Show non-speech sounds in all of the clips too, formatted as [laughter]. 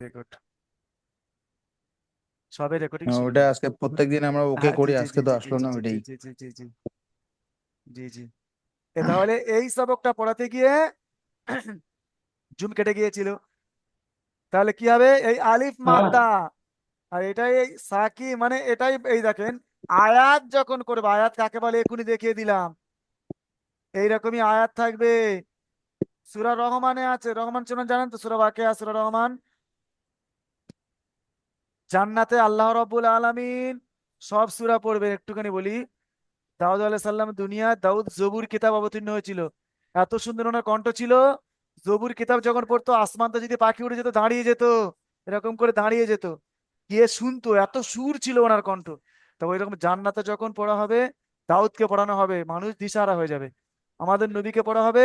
Record সবে recording হ্যাঁ, ওটা আজকে প্রত্যেকদিন আমরা ওকে হ্যাঁ, করি আজকে তো আসলো না ওইটাই। জি, জি, জি, জি, জি, জি। তাহলে এই সবকটা পড়াতে গিয়ে [clears throat] জুম কেটে গিয়েছিল। তাহলে কি হবে? এই আলিফ মাদ্দা। আর এটাই এই সাকি মানে এটাই এই দেখেন আয়াত যখন করবে আয়াত কাকে বলে? এখনই দেখিয়ে দিলাম। এইরকমই আয়াত থাকবে। সুরা রহমানে আছে। রহমান শুনুন জানেন তো? সূরা বাকিয়া সূরা রহমান। জান্নাতে আল্লাহ রাব্বুল আলামিন সব সূরা পড়বেন, একটুখানি বলি। দাউদ আলাইহিস সালাম দুনিয়া দাউদ জবুর কিতাব অবতীর্ণ হয়েছিল। এত সুন্দর ওনার কণ্ঠ ছিল, জবুর কিতাব যখন পড়তো আসমানতে যদি পাখি উড়ে যেত, দাঁড়িয়ে যেত, এরকম করে দাঁড়িয়ে যেত। গিয়ে শুনতো, এত সুর ছিল ওনার কণ্ঠ। তো ওইরকম জান্নাতে যখন পড়া হবে, দাউদকে পড়ানো হবে, মানুষ দিশারা হয়ে যাবে। আমাদের নবীকে পড়া হবে,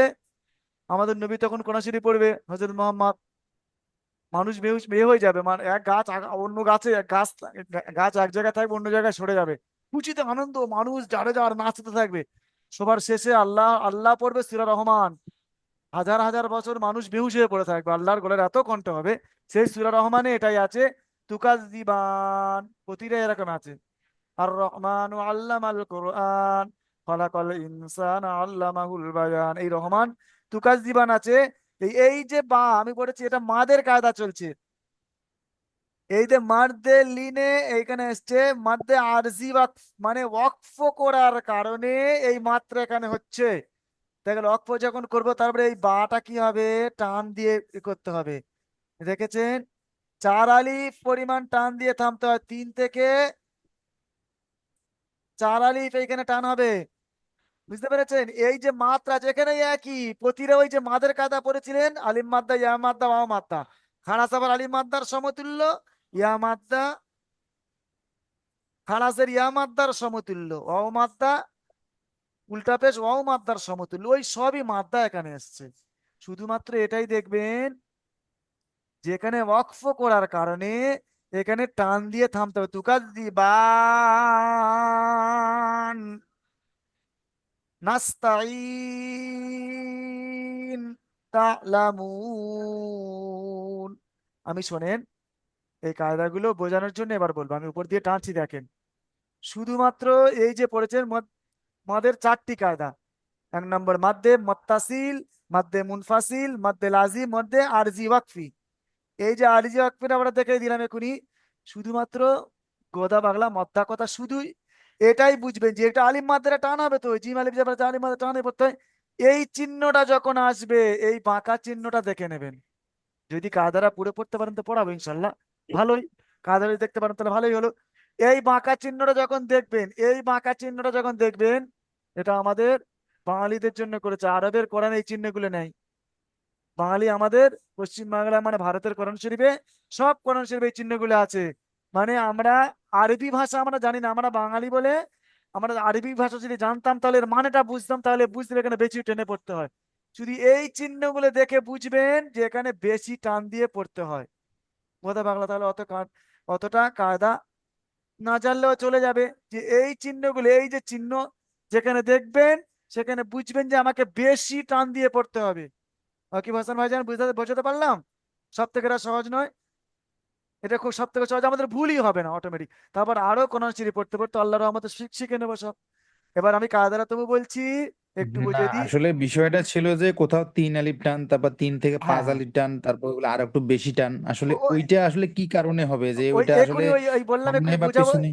আমাদের নবী তখন কোন শরীফ পড়বে, হযরত মুহাম্মদ। মানুষ বেহুশ বেয়ে হয়ে যাবে। মানে এক গাছ অন্য গাছে গাছ গাছ এক জায়গায় থাকবে, অন্য জায়গায় সরে যাবে। খুশিতে আনন্দ, মানুষ যারে যার নাচতে থাকবে। সবার শেষে আল্লাহ আল্লাহ পড়বে সিরা রহমান। হাজার হাজার বছর মানুষ বেহুশ হয়ে পড়ে থাকবে। আল্লাহর গলার এত কণ্ঠ হবে। সেই সুরা রহমানে এটাই আছে, তুকাজ দিবান। প্রতিটা এরকম আছে। আর রহমান আল্লামাল কোরআন। খলাকল ইনসান আল্লামাহুল বায়ান। এই রহমান তুকাজ দিবান আছে। এই যে বা, আমি বলেছি এটা মাদের কায়দা চলছে। এই যে মাদ্দে লিনে, এইখানে এসছে মাদ্দে আরজি ওয়াকফ মানে ওয়াকফ করার কারণে এই মাত্রা এখানে হচ্ছে। দেখেন, ওয়াকফ যখন করব, তারপরে এই বাটা কি হবে? টান দিয়ে করতে হবে। দেখেছেন? চার আলিফ পরিমাণ টান দিয়ে থামতে হয়, তিন থেকে চার আলিফ এইখানে টান হবে। বুঝতে পেরেছেন? এই যে মাত্রা যেখানে একই প্রতিটা ওই যে মাদের কাদা পড়েছিলেন, আলিম মাদ্দা, ইয়া মাদ্দা, ওয়া মাদ্দা। খানাস আবার আলিম মাদ্দার সমতুল্য, ইয়া মাদ্দা খানাসের ইয়া মাদ্দার সমতুল্য, ওয়াও মাদ্দা, উল্টা পেশ ওয়াও মাদ্দার সমতুল্য, ওই সবই মাদ্দা এখানে এসছে। শুধুমাত্র এটাই দেখবেন, যেখানে ওয়াকফ করার কারণে এখানে টান দিয়ে থামতে হবে। তুকাজ দিবান নাস্তাইন তা'লামুন। আমি শোনেন, এই কায়দাগুলো বোঝানোর জন্য এবার বলব, আমি উপর দিয়ে টানছি দেখেন। শুধুমাত্র এই যে পড়েছেন মদ- মদের চারটি কায়দা। এক নম্বর, মাদ্দে মত্তাসিল, মাদ্দে মুনফাসিল, মাদ্দে লাজি মধ্যে আরজি ওয়াকফি। এই যে আরজি ওয়াকফিটা আমরা দেখে দিলাম এখনই। শুধুমাত্র গোদা বাংলা মদ্দা কথা শুধুই এটাই বুঝবেন যে এটা আলিম মাদ্দারা টান হবে তো জিম আলিম আলিম মাদ্দা টান পড়তে এই চিহ্নটা যখন আসবে, এই বাঁকা চিহ্নটা দেখে নেবেন। যদি কাদারা পুরো পড়তে পারেন তো পড়াবো ইনশাল্লাহ ভালোই। কাদারা দেখতে পারেন তাহলে ভালোই হলো। এই বাঁকা চিহ্নটা যখন দেখবেন, এই বাঁকা চিহ্নটা যখন দেখবেন, এটা আমাদের বাঙালিদের জন্য করেছে। আরবের কোরআন এই চিহ্নগুলো নেই। বাঙালি আমাদের পশ্চিম বাংলা মানে ভারতের কোরআন শরীফে সব কোরআন শরীফে এই চিহ্নগুলো আছে। মানে আমরা আরবি ভাষা আমরা জানি না, আমরা বাঙালি বলে আমরা আরবি ভাষা যদি জানতাম তাহলে এর মানেটা বুঝতাম, তাহলে বুঝতে এখানে বেশি টেনে পড়তে হয়। শুধু এই চিহ্নগুলো দেখে বুঝবেন যে এখানে বেশি টান দিয়ে পড়তে হয়। বোধা বাংলা তাহলে অত অতটা কায়দা না জানলেও চলে যাবে যে এই চিহ্নগুলো, এই যে চিহ্ন যেখানে দেখবেন, সেখানে বুঝবেন যে আমাকে বেশি টান দিয়ে পড়তে হবে। আকিব হাসান ভাইজান, বুঝতে বোঝাতে পারলাম? সব থেকে সহজ নয়। এটা খুব সব থেকে সহজ আমাদের ভুলই হবে না অটোমেটিক তারপর আরও কোন সিঁড়ি পড়তে পড়তে আল্লাহ রহমতে শিখ- নেব সব। এবার আমি কায়দারা তবু বলছি একটু বুঝিয়ে দিই। আসলে বিষয়টা ছিল যে কোথাও তিন আলিফ টান তারপর তিন থেকে পাঁচ হ্যাঁ আলিফ টান তারপর ওগুলো আর একটু বেশি টান। আসলে ওইটা আসলে কি কারণে হবে যে ওই ওইটা আসলে এখনই ওই ওই বললাম সামনে এখনই বা বোঝাবো। পিছনে?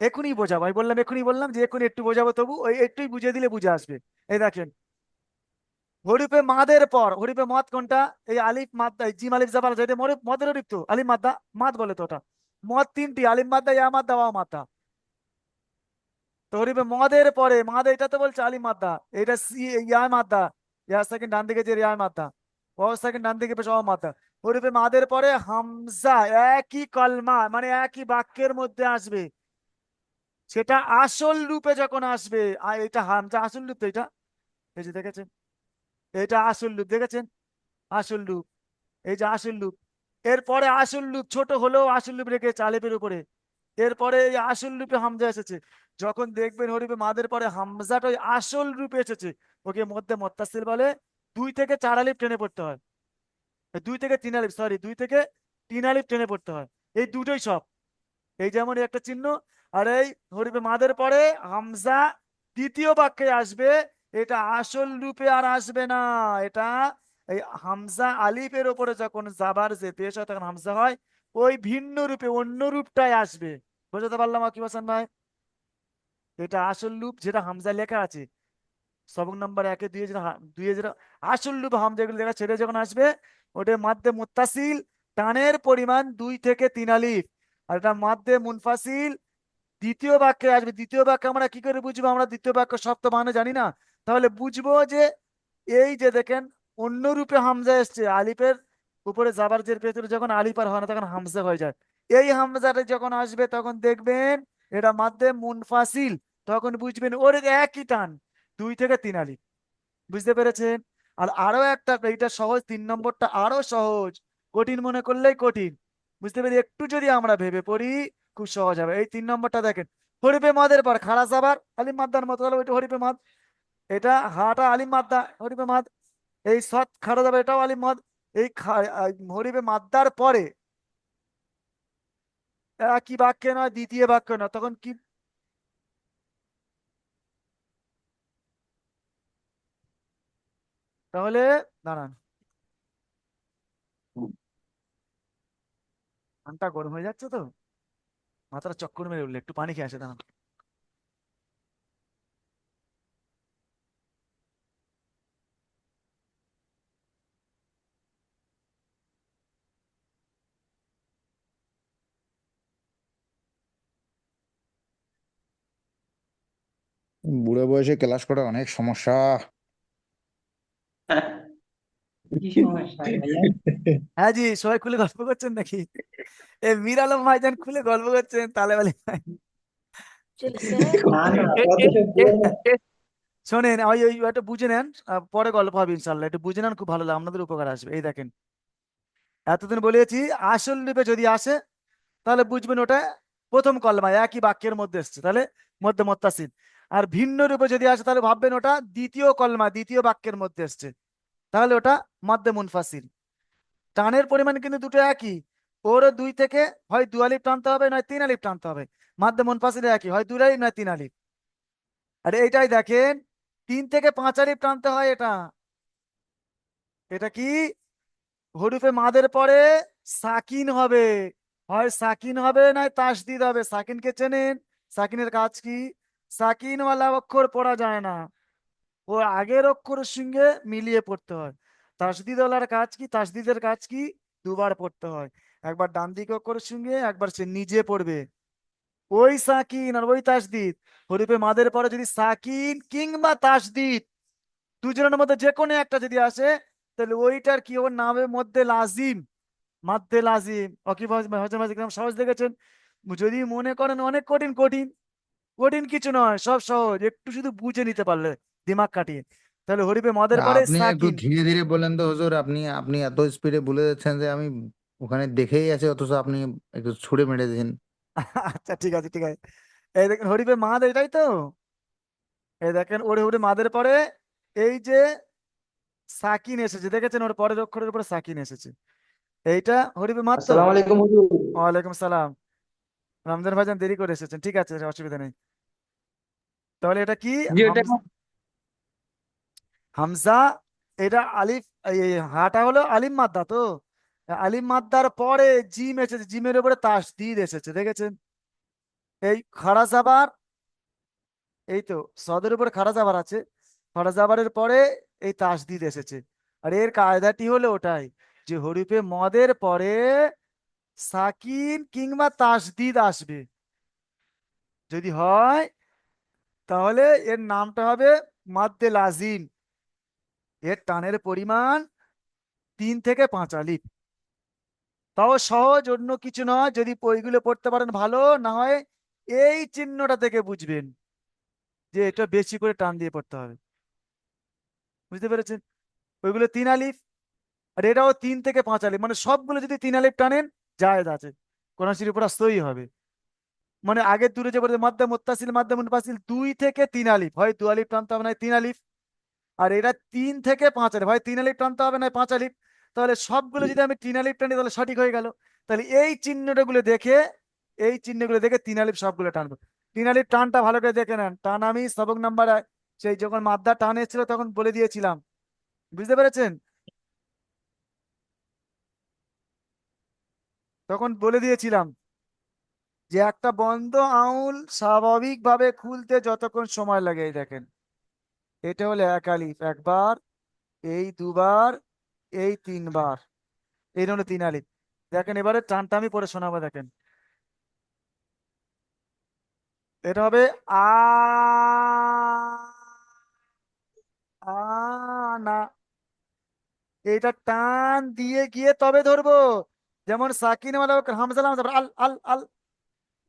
এখনই বোঝাবো আমি বললাম এখনই বললাম যে এখনই একটু বোঝাবো তবু ওই একটুই বুঝিয়ে দিলে বুঝে আসবে। এই দেখেন হরিফে মাদের পর হরিফে মদ কোনটা? এই আলিফ মাদ্দা জিম আলিফ যেটা মদের হরিফ তো, আলিফ মাদ্দা, মাদ বলে তো ওটা। মদ তিনটি, আলিফ মাদ্দা, ইয়া মাদ্দা, ওয়া মাদ্দা। তো হরিফে মদের পরে, মাদ এটা তো বলছে আলিফ মাদ্দা, এটা সি, ইয়া মাদ্দা, ইয়া সেকেন্ড ডান দিকে যে ইয়া মাদ্দা ও সেকেন্ড ডান দিকে পেশ ও মাদ্দা। হরিফে মাদের পরে হামজা, একই কলমা মানে একই বাক্যের মধ্যে আসবে। সেটা আসল রূপে যখন আসবে আর এটা হামজা, আসল রূপ তো এটা। এই যে দেখেছেন? এটা আসল লুপ, দেখেছেন? আসল লুপ। এই যে আসল লুপ। এরপরে আসল লুপ ছোট হলেও আসল লুপ রেখে চালেপের উপরে। এরপরে এই আসল রূপে হামজা এসেছে। যখন দেখবেন হরিবে মাদের পরে হামজাটা ওই আসল রূপে এসেছে। ওকে মধ্যে মত্তাসিল বলে দুই থেকে চার আলিফ টেনে পড়তে হয়। দুই থেকে তিন আলিফ সরি দুই থেকে তিন আলিফ টেনে পড়তে হয়। এই দুটোই সব। এই যেমন একটা চিহ্ন। আর এই হরিফে মাদের পরে হামজা দ্বিতীয় বাক্যে আসবে এটা আসল রূপে আর আসবে না। এটা এই হামজা আলিফের ওপরে যখন জাবার যে পেশ হয়, তখন হামজা হয়, ওই ভিন্ন রূপে, অন্য রূপটাই আসবে। বোঝাতে পারলাম কি হাসান ভাই? এটা আসল রূপ যেটা হামজা লেখা আছে। সবক নাম্বার একে দুয়ে যেটা হা- দুয়ে যেটা আসল রূপ হামজা এগুলো লেখা ছেড়ে যখন আসবে, ওটা মাধ্যে মুত্তাসিল, টানের পরিমাণ দুই থেকে তিন আলিফ। আর এটা মাধ্যে মুনফাসিল, দ্বিতীয় বাক্যে আসবে। দ্বিতীয় বাক্য আমরা কি করে বুঝব? আমরা দ্বিতীয় বাক্য শব্দ মানে জানি না। তাহলে বুঝব যে এই যে দেখেন অন্য রূপে হামজা এসছে। আলিফের উপরে জাবার জের ভেতরে যখন আলিফ আর হয় না তখন হামজা হয়ে যায়। এই হামজাটা যখন আসবে, তখন দেখবেন এটা মাধ্যে মুনফাসিল, তখন বুঝবেন ওর একই টান, দুই থেকে তিন আলিফ। বুঝতে পেরেছেন? আর আরও একটা, এইটা সহজ, তিন নম্বরটা আরও সহজ। কঠিন মনে করলেই কঠিন। বুঝতে পেরে একটু যদি আমরা ভেবে পড়ি, খুব সহজ হবে। এই তিন নম্বরটা দেখেন। হরিপে মাদের পর খাড়া সাবার আলিম মাদ্দার মতো হরিপে মাদ এটা হাটা আলিম মাদ্দা, হরিপে মাদ, এই সৎ খাড়া যাবে, এটাও আলিম মাদ, এই হরিপে মাদ্দার পরে কি বাক্যে নয়, দ্বিতীয় বাক্য নয়, তখন কি? তাহলে দাঁড়ান। ঠান্ডা গরম হয়ে যাচ্ছে তো? মাথাটা চক্কর মেরে উঠলে, একটু পানি খেয়ে আসে, দাঁড়ান বুড়ো বয়সে ক্লাস করা অনেক সমস্যা। হ্যাঁ জি সবাই খুলে গল্প করছেন নাকি? এ মীর আলম ভাইজান খুলে গল্প করছেন তালে বালি ভাই। [laughs] শোনেন ওই ওই একটু বুঝে নেন পরে গল্প হবে ইনশাল্লাহ একটু বুঝে নেন খুব ভালো লাগে আপনাদের উপকার আসবে এই দেখেন। এতদিন বলেছি আসল রূপে যদি আসে তাহলে বুঝবেন ওটা প্রথম কলমা একই বাক্যের মধ্যে এসছে তাহলে মধ্যে মত্তাসিন। আর ভিন্ন রূপে যদি আসে, তাহলে ভাববেন ওটা দ্বিতীয় কলমা, দ্বিতীয় বাক্যের মধ্যে এসছে। তাহলে ওটা মাদ্দে মুনফাসিল। টানের পরিমাণ কিন্তু দুটো একই। ওরও দুই থেকে, হয় দু আলিফ টানতে হবে, নয় তিন আলিফ টানতে হবে। মাদ্দে মুনফাসিলে একই, হয় দুই আলিফ, নয় তিন আলিফ। আর এইটাই দেখেন, তিন থেকে পাঁচ আলিফ টানতে হয় এটা। এটা কি? হরুফে মাদের পরে সাকিন হবে। হয় সাকিন হবে, নয় তাসদিদ হবে। সাকিনকে চেনেন। সাকিনের কাজ কি? সাকিনওয়ালা অক্ষর পড়া যায় না। ও আগের অক্ষরের সঙ্গে মিলিয়ে পড়তে হয়। তাসদিদওয়ালার কাজ কি? তাসদিদের কাজ কি? দুবার পড়তে হয়। একবার ডান দিকে অক্ষরের সঙ্গে, একবার সে নিজে পড়বে। ওই সাকিন আর ওই তাসদিদ। হরিফে মাদের পরে যদি সাকিন কিংবা তাসদিদ দুজনের মধ্যে যে কোনো একটা যদি আসে, তাহলে ওইটার কি? ওর নামের মধ্যে লাজিম। মাদ্দে লাজিম। অকিব সহজ দেখেছেন? যদি মনে করেন অনেক কঠিন কঠিন। কঠিন কিছু নয় সব সহজ। একটু শুধু বুঝে নিতে পারলে দিমাগ কাটিয়ে। তাহলে হরিফে মাদের পরে আপনি একটু সাকিন ধীরে ধীরে বলেন তো হুজুর আপনি আপনি এত স্পিডে বলে যাচ্ছেন যে আমি ওখানে দেখেই আছে অথচ আপনি একটু ছুড়ে মেরে দিয়েছেন। আচ্ছা ঠিক আছে ঠিক আছে। এই দেখেন হরিফে মাদ এটাই তো। এই দেখেন ওরে ওরে মাদের পরে এই যে সাকিন এসেছে দেখেছেন ওর পরের অক্ষরের উপরে সাকিন এসেছে। এইটা হরিফে মাদ তো। আসসালামু আলাইকুম হুজুর। ওয়ালাইকুম সালাম। রমজান ভাইজান দেরি করে এসেছেন ঠিক আছে অসুবিধা নেই। তাহলে এটা কি? হামজা এটা আলিফ হাটা হলো আলিম মাদ্দা তো? আলিম মাদ্দার পরে জিম এসেছে জিমের উপরে তাসদিদ এসেছে দেখেছেন? এই খাড়া জাবার এই তো সদের উপরে খাড়া জাবার আছে খাড়া জাবারের পরে এই তাস তাসদিদ এসেছে। আর এর কায়দাটি হলো ওটাই যে হরিফে মদের পরে সাকিন কিংবা তাসদিদ আসবে। যদি হয়, তাহলে এর নামটা হবে মাদ্দে লাজিম এর টানের পরিমাণ তিন থেকে পাঁচ আলিফ। তাও সহজ, অন্য কিছু নয়। যদি বইগুলো পড়তে পারেন ভালো, না হয় এই চিহ্নটা থেকে বুঝবেন যে এটা বেশি করে টান দিয়ে পড়তে হবে। বুঝতে পেরেছেন? ওইগুলো তিন আলিফ আর এটাও তিন থেকে পাঁচ আলিফ। মানে সবগুলো যদি তিন আলিফ টানেন জায়েজ আছে কোরআন উপর সই হবে। মানে আগের দূরে যে বলছে মাদ্দা মুত্তাসিল, মাদ্দা মুনফাসিল, দুই থেকে তিন আলিফ। হয় দু আলিফ টানতে হবে না তিন আলিফ। আর এটা তিন থেকে পাঁচ আলিফ। হয় তিন আলিফ টানতে হবে না পাঁচ আলিফ। তাহলে সবগুলো যদি আমি তিন আলিফ টানি, তাহলে সঠিক হয়ে গেল। তাহলে এই চিহ্নটাগুলো দেখে, এই চিহ্নগুলো দেখে তিন আলিফ সবগুলো টানবো। তিন আলিফ টানটা ভালো করে দেখে নেন। টান আমি সবক নাম্বার সেই যখন মাদ্দা টান এসেছিল, তখন বলে দিয়েছিলাম। বুঝতে পেরেছেন? তখন বলে দিয়েছিলাম যে একটা বন্ধ আউল স্বাভাবিকভাবে খুলতে যতক্ষণ সময় লাগে, এই দেখেন। এটা হলো এক একবার, এই দুবার, এই তিনবার, এই হলো তিন আলিফ। দেখেন, এবারে টানটা আমি পরে শোনাবো, দেখেন। এটা হবে আ না। এইটা টান দিয়ে গিয়ে তবে ধরবো। যেমন সাকিন হামজা তারপর আল আল আল।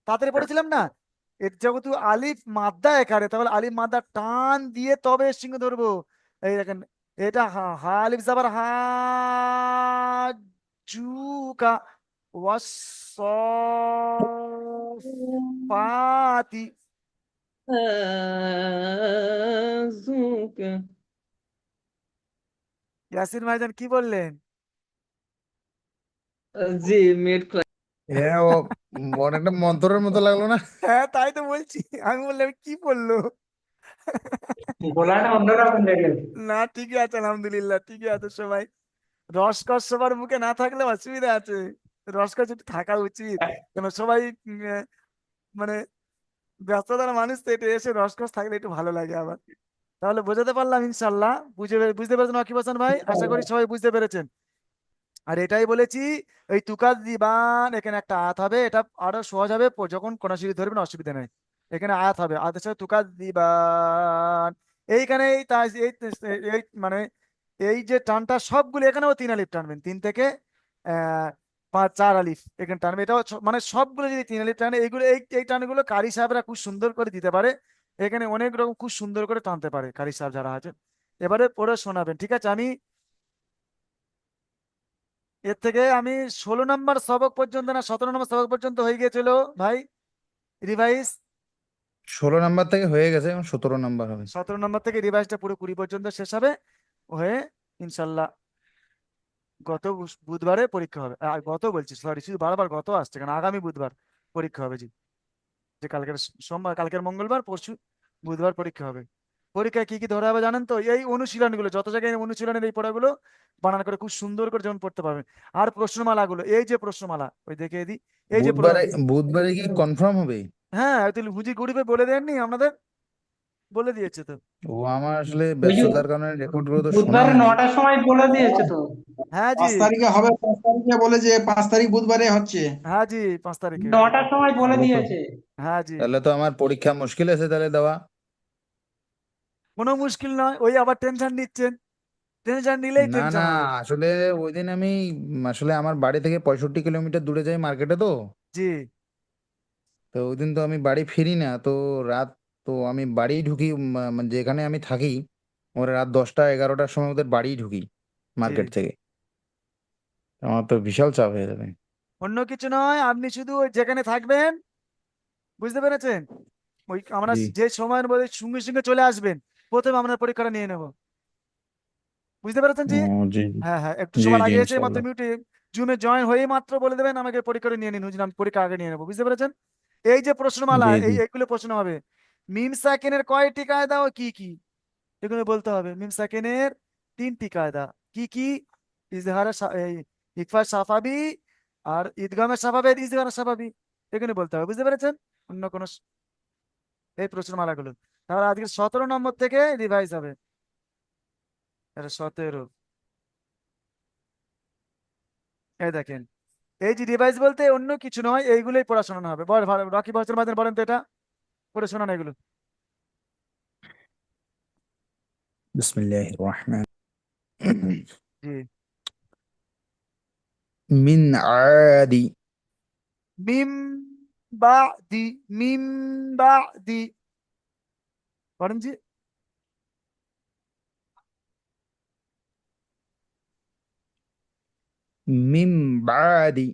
তাড়াতাড়ি পড়েছিলাম না? এর যেহেতু আলিফ মাদ্দা একারে তাহলে আলিফ মাদ্দা টান দিয়ে তবে সঙ্গে ধরবো। এই দেখেন এটা হা হা আলিফ জাবার হা জুকা ওয়াসফাতি ইয়াসিন ভাইজান কি বললেন? জি মিড ক্লাস হ্যাঁ ও অনেকটা মন্ত্রের মতো লাগল না? হ্যাঁ তাই তো বলছি। আমি বললাম কি বলল? গলাটা অন্যরকম লেগে না ঠিকই আছে আলহামদুলিল্লাহ ঠিকই আছে সবাই। রসকস সবার মুখে না থাকলে অসুবিধা আছে। রসকস একটু থাকা উচিত। কেন সবাই মানে ব্যস্ততার মানুষ তো এটা এসে রসকস থাকলে একটু ভালো লাগে আবার। তাহলে বোঝাতে পারলাম ইনশাল্লাহ। বুঝে বুঝতে পেরেছেন আকিব হাসান ভাই? আশা করি সবাই বুঝতে পেরেছেন। আর এটাই বলেছি ওই তুকাদ দিবান, এখানে একটা আয়াত হবে, এটা আরও সহজ হবে যখন কোন সিঁড়ি ধরবেন অসুবিধা নেই। এখানে আয়াত হবে, আয়াতের সাথে তুকাদ দিবান, এইখানে এই এই এই মানে এই যে টানটা, সবগুলো এখানেও তিন আলিফ টানবেন, তিন থেকে আহ পাঁচ, চার আলিফ এখানে টানবে এটাও মানে সবগুলো যদি তিন আলিফ টানে, এইগুলো, এই এই টানগুলো কারি সাহেবরা খুব সুন্দর করে দিতে পারে। এখানে অনেক রকম খুব সুন্দর করে টানতে পারে কারি সাহেব যারা আছে এবারে পড়ে শোনাবেন, ঠিক আছে? আমি এর থেকে আমি ষোলো নম্বর সবক পর্যন্ত না সতেরো নম্বর সবক পর্যন্ত হয়ে গিয়েছিল ভাই? রিভাইস? ষোলো নাম্বার থেকে হয়ে গেছে এখন সতেরো নাম্বার হবে। সতেরো নম্বর থেকে রিভাইসটা পুরো কুড়ি পর্যন্ত শেষ হবে হয়ে ইনশাল্লাহ গত বুধবারে পরীক্ষা হবে। আর গত বলছি সরি শুধু বারবার গত আসছে কারণ আগামী বুধবার পরীক্ষা হবে জি। যে কালকের সোমবার কালকের মঙ্গলবার পরশু বুধবার পরীক্ষা হবে। পরীক্ষায় কি কি ধরা হবে জানেন তো? এই অনুশীলনগুলো যত জায়গায় এই অনুশীলনের এই পড়াগুলো বানান করে খুব সুন্দর করে যেমন পড়তে পারবেন। আর প্রশ্নমালাগুলো এই যে প্রশ্নমালা ওই দেখে দিই। এই যে বুধবারে কি কনফার্ম হবে? হ্যাঁ তাহলে হুজি গ্রুপে বলে দেননি আপনাদের? বলে দিয়েছে তো। ও আমার আসলে ব্যস্ততার কারণে রেকর্ডগুলো তো শোনা বুধবার হয়নি। নটার সময় বলে দিয়েছে তো। হ্যাঁ জি। পাঁচ তারিখে হবে পাঁচ তারিখে বলে যে পাঁচ তারিখ বুধবারে হচ্ছে। হ্যাঁ জি পাঁচ তারিখে। নটার সময় বলে দিয়েছে। হ্যাঁ জি। তাহলে তো আমার পরীক্ষা মুশকিল আছে তাহলে দেওয়া। কোনো মুশকিল নয় ওই আবার টেনশন নিচ্ছেন। টেনশন নিলেই না টেনশন না হবে। আসলে ওই দিন আমি আসলে আমার বাড়ি থেকে পঁয়ষট্টি কিলোমিটার দূরে যাই মার্কেটে তো। জি। তো ওই দিন তো আমি বাড়ি ফিরি না তো রাত তো আমি বাড়ি ঢুকি মানে যেখানে আমি থাকি ওরা রাত দশটা এগারোটার সময় ওদের বাড়ি ঢুকি মার্কেট থেকে। আমার তো বিশাল চাপ হয়ে যাবে। অন্য কিছু নয় আপনি শুধু ওই যেখানে থাকবেন বুঝতে পেরেছেন? ওই আমরা জি। যে সময়ের মধ্যে সঙ্গে সঙ্গে চলে আসবেন প্রথমে আমরা পরীক্ষাটা নিয়ে নেব। বুঝতে পেরেছেন জি? জি। হ্যাঁ হ্যাঁ একটু জি, সময় জি, লাগিয়েছে মাত্র ইনশাআল্লাহ। মিউটে জুমে জয়েন হয়ে মাত্র বলে দেবেন আমাকে পরীক্ষাটা নিয়ে নিন হুজুর আমি পরীক্ষা আগে নিয়ে নেব বুঝতে পেরেছেন? এই যে প্রশ্নমালা জি, এই জি। এগুলো প্রশ্ন হবে মিম সাকিনের কয়টি কায়দা ও কি কি? এগুলো বলতে হবে মিম সাকিনের তিনটি কায়দা কি কি? এই ইকফার সাফাবি আর ঈদগামের সাফাবি আর ইজহারের সাফাবি এগুলো বলতে হবে বুঝতে পেরেছেন? অন্য কোনো এই প্রশ্নমালাগুলো তাহলে আজকে সতেরো নম্বর থেকে রিভাইজ হবে। এটা সতেরো। এই দেখেন এই যে রিভাইজ বলতে অন্য কিছু নয় এইগুলোই পড়াশোনা হবে। রকি বছর বাদেন বলেন তো এটা। পড়ে শোনান এগুলো। বিসমিল্লাহির রহমান। জি। মিন আদি। মিম বাদি মিম বাদি পড়েন জি মিম বাদি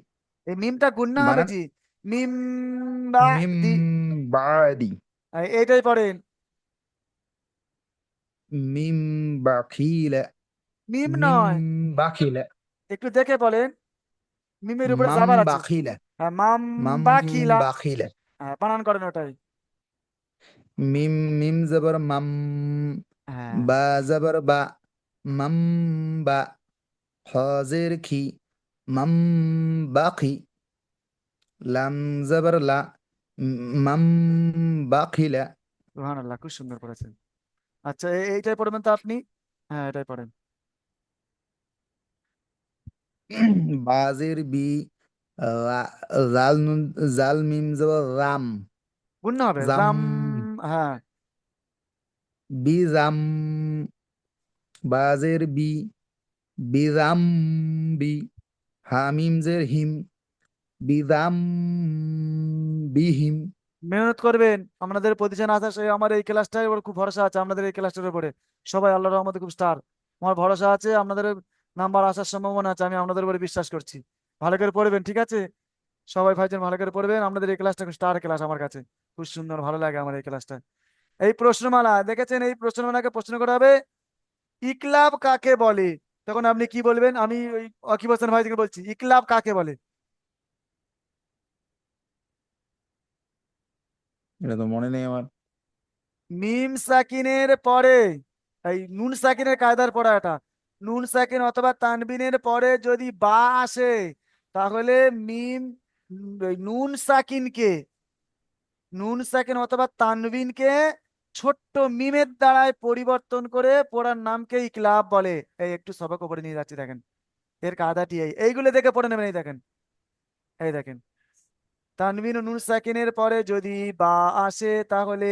এই মিমটা গুন্না হবে জি মিম বাদি বাদি এই- এইটাই পড়েন মিম বাখিলা মিম নয় বাখিলা একটু দেখে বলেন মিমের উপরে জাবার আছে হ্যাঁ মাম মাম বাখিলা হ্যাঁ বানান করেন ওটাই। মিম মিম জবর মাম হ্যাঁ। বা জবর বা মাম বা হাজির খি মাম বাকি লাম জবর লা মাম বাখিলা সুবহানাল্লাহ খুব সুন্দর করেছেন। আচ্ছা এইটাই পড়বেন তো আপনি? হ্যাঁ এটাই পড়েন। বাজির বি জাল নুন জাল মিম জবর রাম। হবে। জাম। রাম হ্যাঁ। বি রাম বাজের বি বিরাম বি হামিম জের হিম বিরাম বিহিম মেহনত করবেন। আপনাদের পজিশন আসা সে আমার এই ক্লাসটার উপর খুব ভরসা আছে আপনাদের এই ক্লাসটার উপরে। সবাই আল্লাহর রহমতে খুব স্টার আমার ভরসা আছে আপনাদের নাম্বার আসার সম্ভাবনা আছে আমি আপনাদের উপরে বিশ্বাস করছি। ভালো করে পড়বেন ঠিক আছে? সবাই ভাইজান ভালো করে পড়বেন। আপনাদের এই ক্লাসটা খুব স্টার ক্লাস আমার কাছে। খুব সুন্দর ভালো লাগে আমার এই ক্লাসটা এই প্রশ্নমালা দেখেছেন? এই প্রশ্নমালাকে প্রশ্ন করা হবে ইকলাব কাকে বলে? তখন আপনি কি বলবেন? আমি ওই অকিব হোসেন ভাইকে বলছি ইকলাব কাকে বলে? এটা তো মনে নেই আমার। মিম সাকিনের পরে এই নুন সাকিনের কায়দার পড়া এটা। নুন সাকিন অথবা তানবিনের পরে যদি বা আসে তাহলে মিম নুন সাকিনকে, নুন সাকিন অথবা তানবিনকে ছোট্ট মিমের দ্বারায় পরিবর্তন করে পড়ার নামকে ইকলাব বলে। এই একটু সবক উপরে নিয়ে যাচ্ছি, দেখেন। এর কাদাটি এই। এইগুলো দেখে পড়ে নেবেন, এই দেখেন। এই দেখেন। তানবিন নুন সাকিনের পরে যদি বা আসে, তাহলে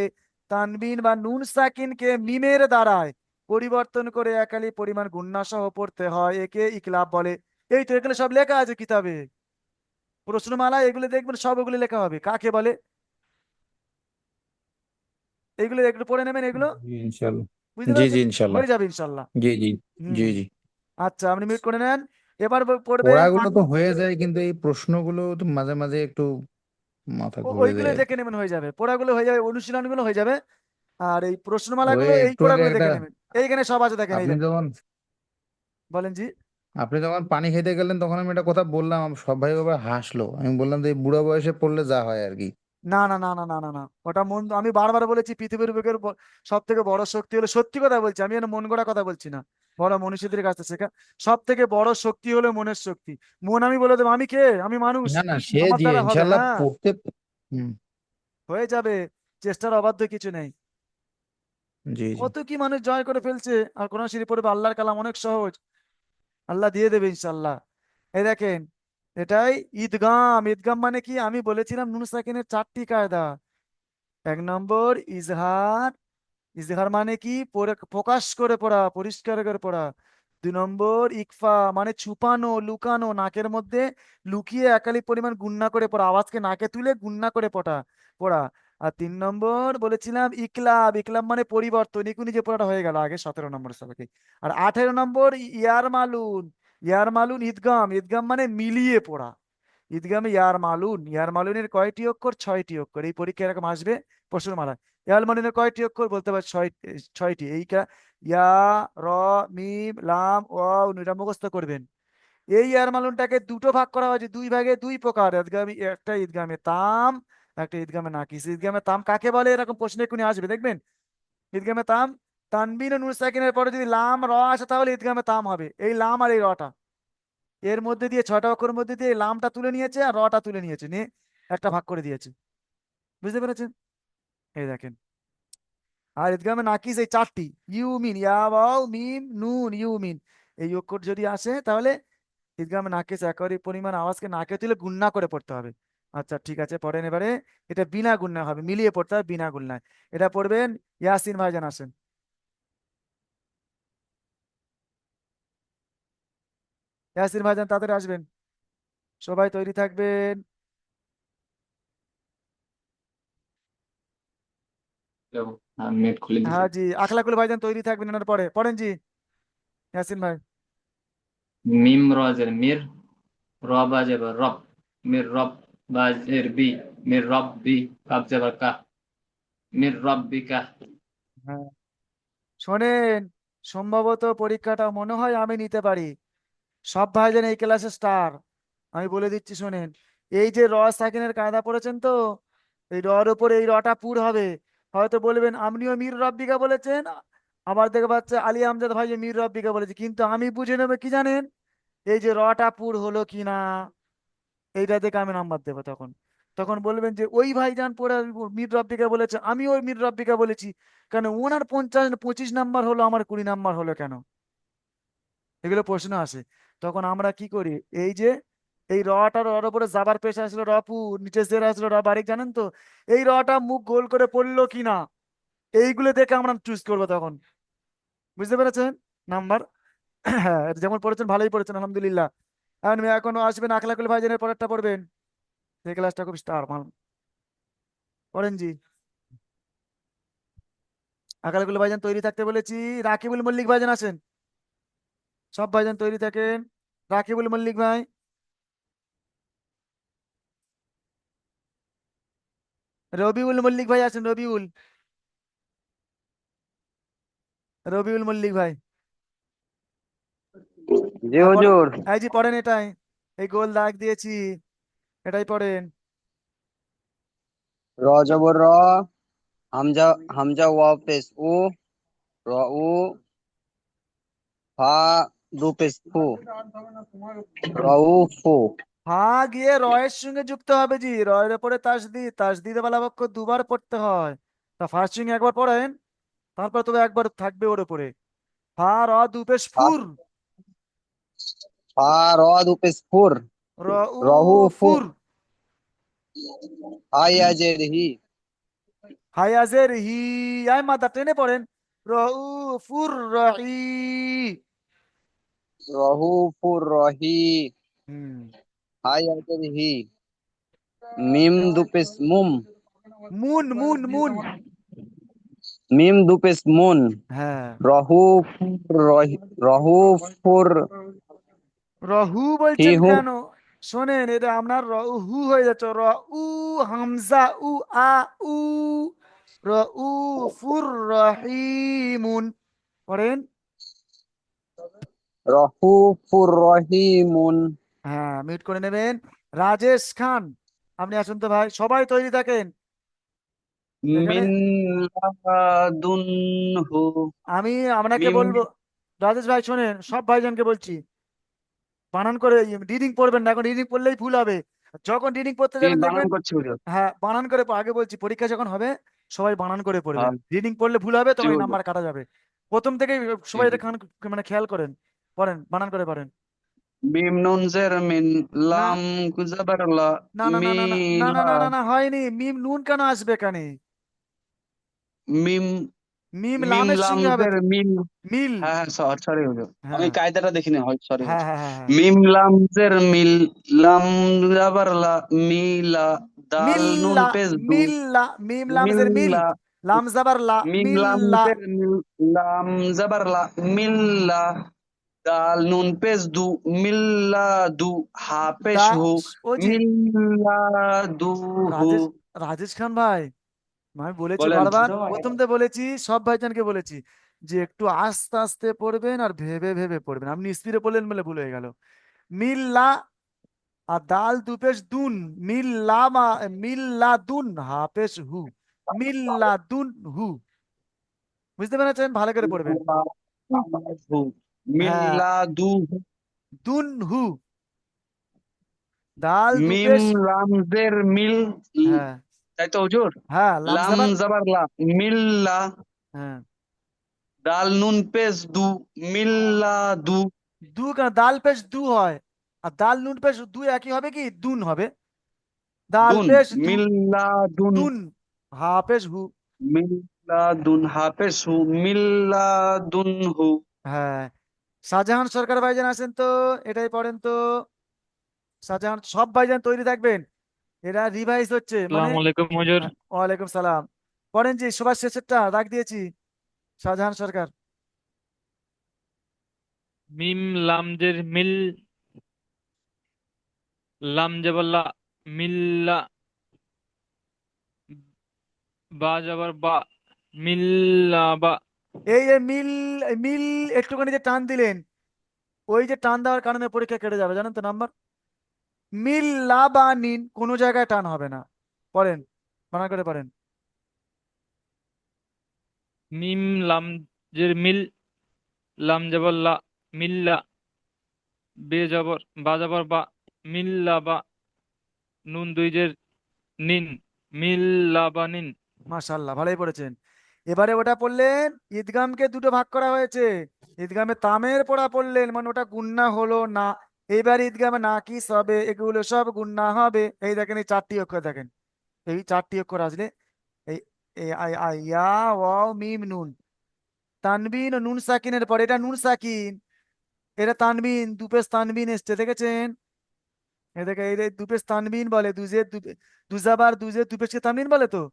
তানবিন বা নুন সাকিনকে মিমের দ্বারায় পরিবর্তন করে একালি পরিমাণ গুণনা সহ পড়তে হয়, একে ইকলাব বলে। এই তো এগুলো সব লেখা আছে কিতাবে। প্রশ্নমালা এগুলো দেখবেন সব ওগুলো লেখা হবে। কাকে বলে? এগুলো একটু পড়ে নেবেন এগুলো। জি জি জি ইনশাল্লাহ। হয়ে যাবে ইনশাল্লাহ। জি জি জি জি। আচ্ছা আপনি মিউট করে নেন। এবার ব- পড়বেন পড়াগুলো তো হয়ে যায় কিন্তু এই প্রশ্নগুলো তো মাঝে মাঝে একটু মাথা ঘুরে ওইগুলো যায়। দেখে নেবেন হয়ে যাবে। পড়াগুলো হয়ে যাবে অনুশীলনগুলো হয়ে যাবে। আর এই প্রশ্নমালাগুলো ওই এই একটু আগে পড়াগুলো দেখে একটা নেবেন। এইখানে সব আছে দেখেন এই আপনি দেখেন। যখন বলেন জি। আপনি যখন পানি খেতে গেলেন তখন আমি একটা কথা বললাম আমার সব ভাই বাবা হাসলো। আমি বললাম যে এই বুড়া বয়সে পড়লে যা হয় আর কি। না না না না না না না। ওটা মন আমি বারবার বলেছি পৃথিবীর বুকের সব থেকে বড় শক্তি হলো সত্যি কথা বলছি আমি মন গড়া কথা বলছি না। বড় মনীষীদের কাছে শেখা সব থেকে বড় শক্তি হলো মনের শক্তি। মন আমি বলে দেবো আমি কে? আমি মানুষ। না না সে আমার জি দ্বারা হবে ইনশাল্লাহ না? পড়তে হুম। হয়ে যাবে চেষ্টার অবাধ্য কিছু নেই। জি জি। কত কি মানুষ জয় করে ফেলছে আর কোরআন শরীফ পড়বে আল্লাহর কালাম অনেক সহজ। আল্লাহ দিয়ে দেবে ইনশাল্লাহ এই দেখেন, এটাই ঈদগাম। ঈদগাম মানে কি? আমি বলেছিলাম নুন সাকিনের চারটি কায়দা। এক নম্বর, ইজহার। ইজহার মানে কি? প্রকাশ করে পড়া, পরিষ্কার করে পড়া। দুই নম্বর, ইকফা মানে ছুপানো, লুকানো, নাকের মধ্যে লুকিয়ে একালি পরিমাণ গুন্না করে পড়া। আওয়াজকে নাকে তুলে গুন্না করে পড়া পড়া। আর তিন নম্বর বলেছিলাম ইকলাব ইকলাব মানে পরিবর্তন এখুনি যে পড়াটা হয়ে গেল আগে সতেরো নম্বর সবাইকে। আর আঠেরো নম্বর ইয়ার মালুন ইয়ার মালুন ঈদগাম ঈদগাম মানে মিলিয়ে পড়া। ঈদগামে ইয়ার মালুন, ইয়ার মালুনের কয়টি অক্ষর? ছয়টি অক্ষর। এই পরীক্ষা এরকম আসবে প্রশ্নমালা ইয়ার মালুনের কয়টি অক্ষর? বলতে পারছি ছয় ছয়টি। এই ইয়া, র, মিম, লাম নুন এটা মুখস্থ করবেন। এই ইয়ার মালুনটাকে দুটো ভাগ করা হয়েছে, দুই ভাগে দুই প্রকার। ঈদগামী একটা, ঈদগামে তাম একটা ঈদগামে নাকিস ঈদগামে তাম কাকে বলে? এরকম প্রশ্ন এক্ষুনি আসবে, দেখবেন? ঈদগামে তাম, তানবিন নুন সাকিনের পরে যদি লাম, র আসে তাহলে ঈদগামে তাম হবে। এই লাম আর এই রটা। এর মধ্যে দিয়ে ছয়টা অক্ষরের মধ্যে দিয়ে লামটা তুলে নিয়েছে আর রটা তুলে নিয়েছে। নিয়ে একটা ভাগ করে দিয়েছে। বুঝতে পেরেছেন? এই দেখেন। আর ঈদগামে নাকিস এই চারটি। ইউমিন ইয়া, ওয়াও, মিম, নুন ইউমিন এই অক্ষর যদি আসে তাহলে ঈদগামে নাকিস একেবারে পরিমাণ আওয়াজকে নাকে তুলে গুন্না করে পড়তে হবে। আচ্ছা ঠিক আছে পড়েন এবারে। এটা বিনা গুন্না হবে মিলিয়ে পড়তে হবে বিনা গুন্নায় এটা পড়বেন ইয়াসিন ভাইজান আসেন। ইয়াসিন ভাইজান তাদের আসবেন। সবাই তৈরি থাকবেন। হ্যাঁ জি আখলাকুল ভাইজান তৈরি থাকবেন এনার পরে। পড়েন জি ইয়াসিন ভাই। মিম রজের মির র বাজেবার রব মির রব। হ্যাঁ। শোনেন, সম্ভবত পরীক্ষাটা মনে হয় আমি নিতে পারি। সব ভাইজান এই ক্লাসে স্টার। আমি বলে দিচ্ছি, শোনেন, এই যে র সাকিনের কায়দা পড়েছেন তো, এই রর উপরে এই রটা পুর হবে। হয়তো বলবেন, আপনিও মীর রব্বিকা বলেছেন? আবার দেখে পাচ্ছে, আলী আমজাদ ভাই মীর রব্বিকা বলেছে। কিন্তু আমি বুঝে নেব কি জানেন? এই যে রটা পুর হলো কি না? এইটা দেখে আমি নাম্বার দেবো তখন। তখন বলবেন যে, ওই ভাইজান পরে মীর রব্বিকা বলেছে, আমি ওই মীর রব্বিকা বলেছি। কেন ওনার পঞ্চাশ, পঁচিশ নাম্বার হলো, আমার কুড়ি নাম্বার হলো কেন? এগুলো প্রশ্ন আসে। তখন আমরা কি করি? এই যে, এই রটার রর উপরে যাবার পেশ আসলো রপু, নিচে জের আসলো র বারিক জানেন তো? এই রটা মুখ গোল করে পড়ল কি না? এইগুলো দেখে আমরা চুজ করব তখন। বুঝতে পেরেছেন? নাম্বার হ্যাঁ যেমন পড়েছেন, ভালোই পড়েছেন, আলহামদুলিল্লাহ। এখন এখনও আসবেন আখলাকুল ভাইজানের পরেরটা পড়বেন। সেই ক্লাসটা খুব স্টার মাল পড়েন জি। আকালাকুল ভাইজান তৈরি থাকতে বলেছি, রাকিবুল মল্লিক ভাইজান আছেন সব ভাইজান তৈরি থাকেন। রাকিবুল মল্লিক ভাই। রবিউল মল্লিক ভাই আছেন রবিউল। রবিউল মল্লিক ভাই। জি হুজুর এই পড়েন এটাই এই গোল দাগ দিয়েছি এটাই পড়েন। র জবর র হামজা হামজা ওয়াও পেশ উ র উ ফা দু পেশ ফু র গিয়ে রয়ের সঙ্গে যুক্ত হবে জি রয়ের উপরে তাসদি তাসদিদ বালা বাক্য দুবার পড়তে হয়। তা ফার্স্ট সঙ্গে একবার পড়েন তারপর তবে একবার থাকবে ওর উপরে ফা র ফা র দু পেশ ফুর। হা র দুপে স্ফুর রহু ফুর হায়াজের হি হায়াজের হি আয় মাদা টেনে পড়েন। রউফুর রহি। রহুফুর রহি হায়াজের হি মিম দুপে মুম। মুন মুন মুন। মিম দুপেস মুন। হ্যাঁ। রহুফুর রহুফুর রহি বলছেন হু। কেন? শোনেন এটা আপনার র হু হয়ে যাচ্ছে। র উ হামজা উ আ উ। র উ ফুর রহিমুন। পড়েন। রহু ফুর রহিমুন। হ্যাঁ মিউট করে নেবেন। রাজেশ খান আপনি আসুন তো ভাই সবাই তৈরি থাকেন। এখানে- আমি আপনাকে মিম- বলব রাজেশ ভাই শোনেন সব ভাইজানকে বলছি। বানান করে রিডিং পড়বেন না এখন রিডিং পড়লেই ভুল হবে। যখন রিডিং পড়তে যাবেন দেখবেন হ্যাঁ বানান করে আগে বলছি পরীক্ষা যখন হবে সবাই বানান করে পড়বে রিডিং পড়লে ভুল হবে তবে নাম্বার কাটা যাবে। প্রথম থেকে সবাই এটা মানে খেয়াল করেন পড়েন বানান করে পড়েন। মিম নুন জের লাম না না না না না না না হয়নি। মিম নুন কেন আসবে কানে মিম মিম মিম লামের সঙ্গে হবে জের মিল। হ্যাঁ হ্যাঁ সরি হুজুর হ্যাঁ আমি কায়দাটা দেখিনি হয় সরি হ্যাঁ হ্যাঁ হ্যাঁ হ্যাঁ মিম মিল লাম জাবার লা মিলা দাল নুন পেশ দু। মিল্লা মিম লামজের মিল লাম জাবার লা মিম মিল লাম জাবার লা মিল্লা দাল নুন পেশ দু মিল্লা দু হা পেশ হু। মিল্লা দু হু। রাজেশ রাজেশ খান ভাই। আমি বলেছি বলেন। বারবার। প্রথমতে বলেছি সব ভাইজানকে বলেছি যে একটু আস্তে আস্তে পড়বেন আর ভেবে ভেবে পড়বেন। আপনি স্পিডে পড়লেন বলে ভুল হয়ে গেল। মিল্লা আর দাল দুপেশ দুন মিল্লা মা মিল্লা দুন হাফেশ হু মিল্লা দুন হু। বুঝতে পেরেছেন? ভালো করে পড়বেন। মিল্লা দু দুন হু। দাল মিম দুপেশ লাম জের মিল হ্যাঁ। তাই তো হুজুর? হ্যাঁ লাম জাবার লা মিল্লা। হ্যাঁ। দাল নুন পেশ দু মিল্লা দু। দু কেন? দাল পেশ দু হয়। আর দাল নুন পেশ একই হবে কি? দুন হবে। দাল দুন পেশ দু মিল্লা দুন। দুন হা পেশ হু। মিল্লা দুন হাফেজ হু। মিল্লা দুন হু। হ্যাঁ। শাহজাহান সরকার ভাইজান আছেন তো? এটাই পড়েন তো। শাহজাহান সব ভাইজান তৈরি থাকবেন? এরা রিভাইজ হচ্ছে মানে আলাইকুম হুজুর। ওয়ালাইকুম সালাম। পড়েন জি সবার শেষেরটা রাখ দিয়েছি শাহজাহান সরকার। মিম লাম জের মিল লাম জবল্লা মিল্লা বা জবর বা মিল্লা বা এই যে মিল মিল একটুখানি যে টান দিলেন ওই যে টান দেওয়ার কারণে পরীক্ষা কেটে যাবে জানেন তো নাম্বার? মিল্লাবানিন কোনো জায়গায় টান হবে না। পড়েন বানান করে পড়েন। মিম লাম জের মিল লাম জবর লা মিল্লা বে জবর বা জবর বা মিল্লা বা নুন দুই জের নিন মিল্লা বা নিন। মাশাল্লাহ ভালোই পড়েছেন। এবারে ওটা পড়লেন ঈদগামকে দুটো ভাগ করা হয়েছে। ঈদগামে তামের পড়া পড়লেন মানে ওটা গুন্না হলো না। এইবার ঈদগামে নাকিস হবে এগুলো সব গুন্না হবে। এই দেখেন এই চারটি অক্ষর দেখেন। এই চারটি অক্ষর আসলে মিম নুন। তানবিন ও নুন সাকিনের পরে এটা নুন সাকিন। এটা তানবিন এসছে দেখেছেন? দেখে এই তানবিন বলে দুজে দুজাবার দুজে দুপেশকে তানবিন বলে তো?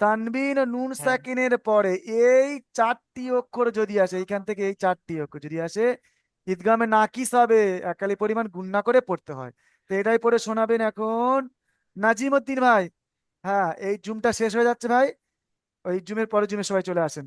তানবিন ও নুন হ্যাঁ। সাকিনের পরে এই চারটি অক্ষর যদি আসে এইখান থেকে এই চারটি অক্ষর যদি আসে ঈদগামে নাকিস সাবে একালি পরিমাণ গুন্না করে পড়তে হয়। তো এটাই পড়ে শোনাবেন এখন। নাজিম উদ্দিন ভাই হ্যাঁ এই জুমটা শেষ হয়ে যাচ্ছে ভাই। ওই জুমের পরে জুমে সবাই চলে আসেন।